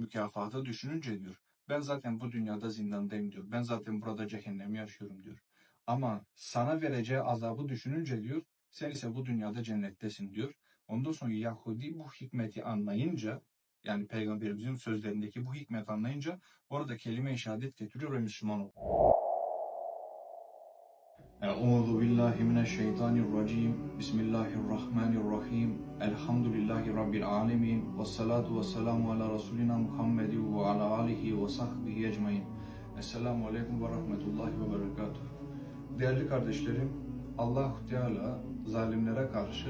mükafatı düşününce diyor. Ben zaten bu dünyada zindandayım diyor. Ben zaten burada cehennemi yaşıyorum diyor. Ama sana vereceği azabı düşününce diyor. Sen ise bu dünyada cennettesin diyor. Ondan sonra Yahudi bu hikmeti anlayınca yani peygamberimizin sözlerindeki bu hikmeti anlayınca orada kelime-i şehadet getiriyor ve Müslüman oluyor. Euzu billahi. Bismillahirrahmanirrahim. Elhamdülillahi rabbil alamin. Ves salatu vesselamu ala rasulina Muhammedin ve ala alihi ve sahbihi ecmaîn. Esselamu aleyküm ve rahmetullahi ve berekatuh. Değerli kardeşlerim, Allah Teala zalimlere karşı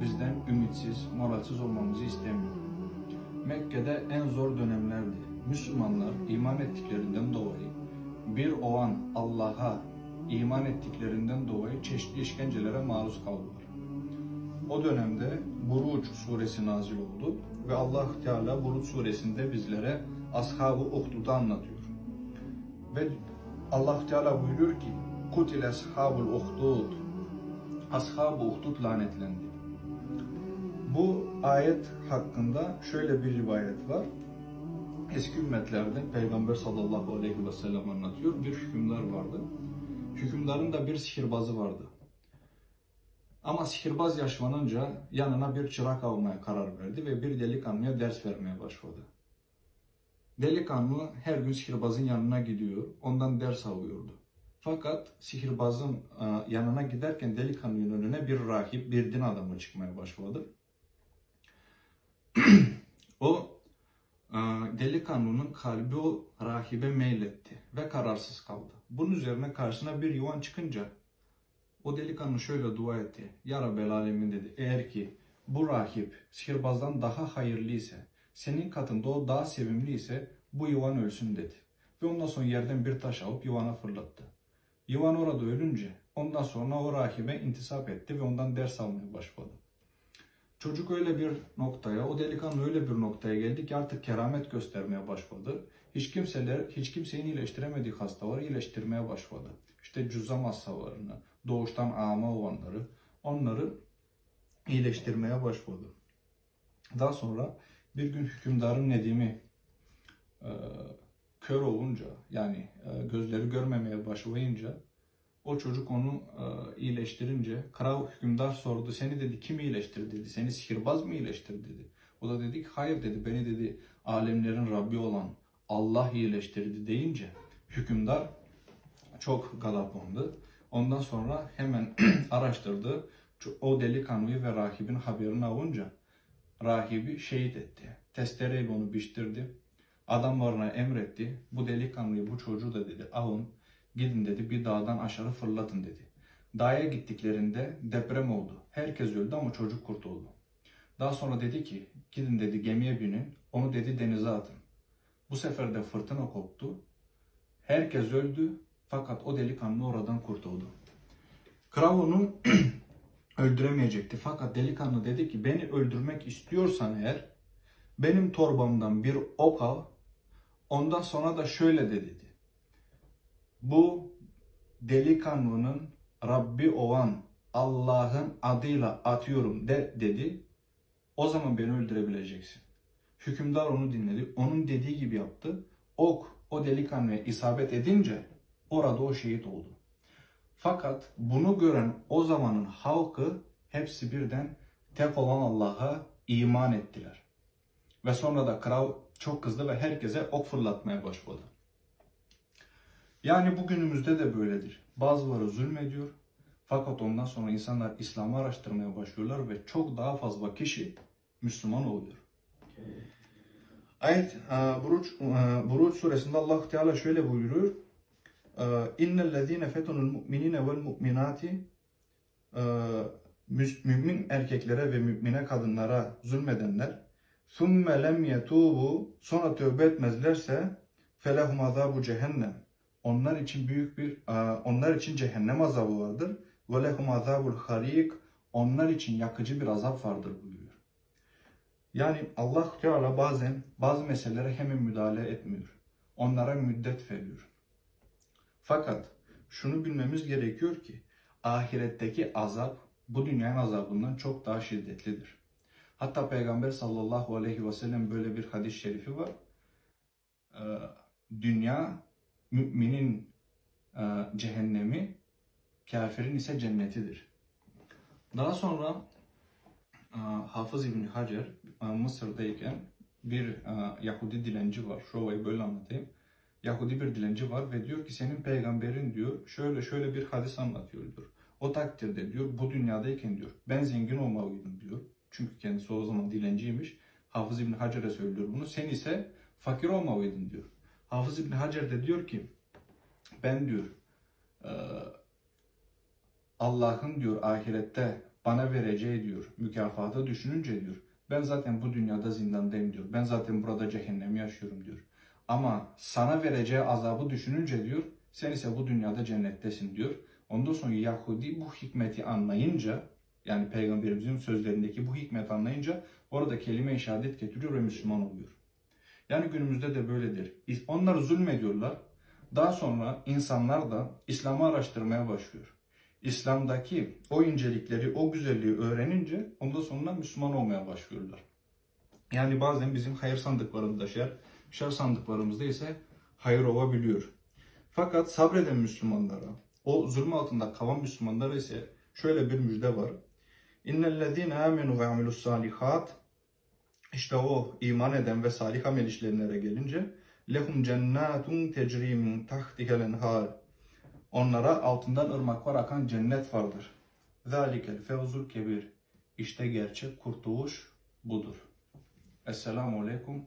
bizden ümitsiz, moralsiz olmamızı istemiyor. Mekke'de en zor dönemlerdi. Müslümanlar iman ettiklerinden dolayı bir o an Allah'a iman ettiklerinden dolayı çeşitli işkencelere maruz kaldılar. O dönemde Buruç suresi nazil oldu ve Allah Teala Buruç suresinde bizlere Ashab-ı Uhdud'u anlatıyor. Ve Allah Teala buyuruyor ki Kutil ashabul uhdud Ashab-ı Uhdud lanetlendi. Bu ayet hakkında şöyle bir rivayet var. Eski ümmetlerden Peygamber sallallahu aleyhi ve sellem anlatıyor. Bir hükümdar vardı. Hükümdarın da bir sihirbazı vardı. Ama sihirbaz yaşlanınca yanına bir çırak almaya karar verdi ve bir delikanlıya ders vermeye başladı. Delikanlı her gün sihirbazın yanına gidiyor, ondan ders alıyordu. Fakat sihirbazın e, yanına giderken delikanlının önüne bir rahip, bir din adamı çıkmaya başladı. o e, delikanlının kalbi o rahibe meyletti ve kararsız kaldı. Bunun üzerine karşısına bir yuvan çıkınca o delikanlı şöyle dua etti. Ya Rabbel Alemin dedi. Eğer ki bu rahip sihirbazdan daha hayırlı ise, senin katında o daha sevimli ise bu yuvan ölsün dedi. Ve ondan sonra yerden bir taş alıp yuvana fırlattı. Yuvan orada ölünce ondan sonra o rahibe intisap etti ve ondan ders almaya başladı. Çocuk öyle bir noktaya, o delikanlı öyle bir noktaya geldi ki artık keramet göstermeye başladı. Hiç kimseler, hiç kimsenin iyileştiremediği hastaları iyileştirmeye başladı. İşte cüzzam hastalarını, doğuştan ama olanları, onları iyileştirmeye başladı. Daha sonra bir gün hükümdarın Nedim'i e, kör olunca, yani e, gözleri görmemeye başlayınca o çocuk onu e, iyileştirince kral hükümdar sordu. Seni dedi kim iyileştirdi dedi. Seni sihirbaz mı iyileştirdi dedi. O da dedi ki hayır dedi. Beni dedi alemlerin Rabbi olan Allah iyileştirdi deyince hükümdar çok galaplandı. Ondan sonra hemen araştırdı. O delikanlıyı ve rahibin haberini alınca rahibi şehit etti. Testereyle onu biçtirdi. Adamlarına emretti. Bu delikanlıyı, bu çocuğu da dedi alın Gidin dedi bir dağdan aşağı fırlatın dedi. Dağa gittiklerinde deprem oldu. Herkes öldü ama çocuk kurtuldu. Daha sonra dedi ki gidin dedi gemiye binin onu dedi denize atın. Bu sefer de fırtına koptu. Herkes öldü fakat o delikanlı oradan kurtuldu. Kral onu öldüremeyecekti fakat delikanlı dedi ki beni öldürmek istiyorsan eğer benim torbamdan bir ok al ondan sonra da şöyle de dedi bu delikanlının Rabbi olan Allah'ın adıyla atıyorum de dedi. O zaman beni öldürebileceksin. Hükümdar onu dinledi. Onun dediği gibi yaptı. Ok o delikanlıya isabet edince orada o şehit oldu. Fakat bunu gören o zamanın halkı hepsi birden tek olan Allah'a iman ettiler. Ve sonra da kral çok kızdı ve herkese ok fırlatmaya başladı. Yani bugünümüzde de böyledir. Bazıları zulmediyor. Fakat ondan sonra insanlar İslam'ı araştırmaya başlıyorlar ve çok daha fazla kişi Müslüman oluyor. Ayet e, Buruç, e, Buruç suresinde Allah Teala şöyle buyuruyor. Ee, innellezîne fetunul mu'minine vel mu'minati ee, mümin erkeklere ve mümine kadınlara zulmedenler ثُمَّ lem yetubu sonra tövbe etmezlerse felehum azabu cehennem onlar için büyük bir e, onlar için cehennem azabı vardır ve lehum azabul onlar için yakıcı bir azap vardır buyuruyor. Yani Allah Teala bazen bazı meselelere hemen müdahale etmiyor. Onlara müddet veriyor. Fakat şunu bilmemiz gerekiyor ki ahiretteki azap bu dünyanın azabından çok daha şiddetlidir. Hatta Peygamber sallallahu aleyhi ve sellem böyle bir hadis-i şerifi var. e, dünya müminin e, cehennemi, kafirin ise cennetidir. Daha sonra e, Hafız İbni Hacer e, Mısır'dayken bir e, Yahudi dilenci var. Şu olayı böyle anlatayım. Yahudi bir dilenci var ve diyor ki senin peygamberin diyor şöyle şöyle bir hadis anlatıyor diyor. O takdirde diyor bu dünyadayken diyor ben zengin olmalıydım diyor. Çünkü kendisi o zaman dilenciymiş. Hafız İbni Hacer'e söylüyor bunu. Sen ise fakir olmalıydın diyor. Hafız İbni Hacer de diyor ki ben diyor e, Allah'ın diyor ahirette bana vereceği diyor mükafatı düşününce diyor ben zaten bu dünyada zindandayım diyor. Ben zaten burada cehennemi yaşıyorum diyor. Ama sana vereceği azabı düşününce diyor sen ise bu dünyada cennettesin diyor. Ondan sonra Yahudi bu hikmeti anlayınca yani peygamberimizin sözlerindeki bu hikmeti anlayınca orada kelime-i şehadet getiriyor ve Müslüman oluyor. Yani günümüzde de böyledir. Onlar zulmediyorlar. Daha sonra insanlar da İslam'ı araştırmaya başlıyor. İslam'daki o incelikleri, o güzelliği öğrenince ondan sonra Müslüman olmaya başlıyorlar. Yani bazen bizim hayır sandıklarında şer, şer sandıklarımızda ise hayır olabiliyor. Fakat sabreden Müslümanlara, o zulüm altında kalan Müslümanlara ise şöyle bir müjde var. İnnellezîne âmenû ve amilus salihat işte o iman eden ve salih amel işleyenlere gelince lehum cennetun tecri min tahtihel enhar Onlara altından ırmaklar akan cennet vardır. Zalikel fevzul kebir. İşte gerçek kurtuluş budur. Esselamu Aleyküm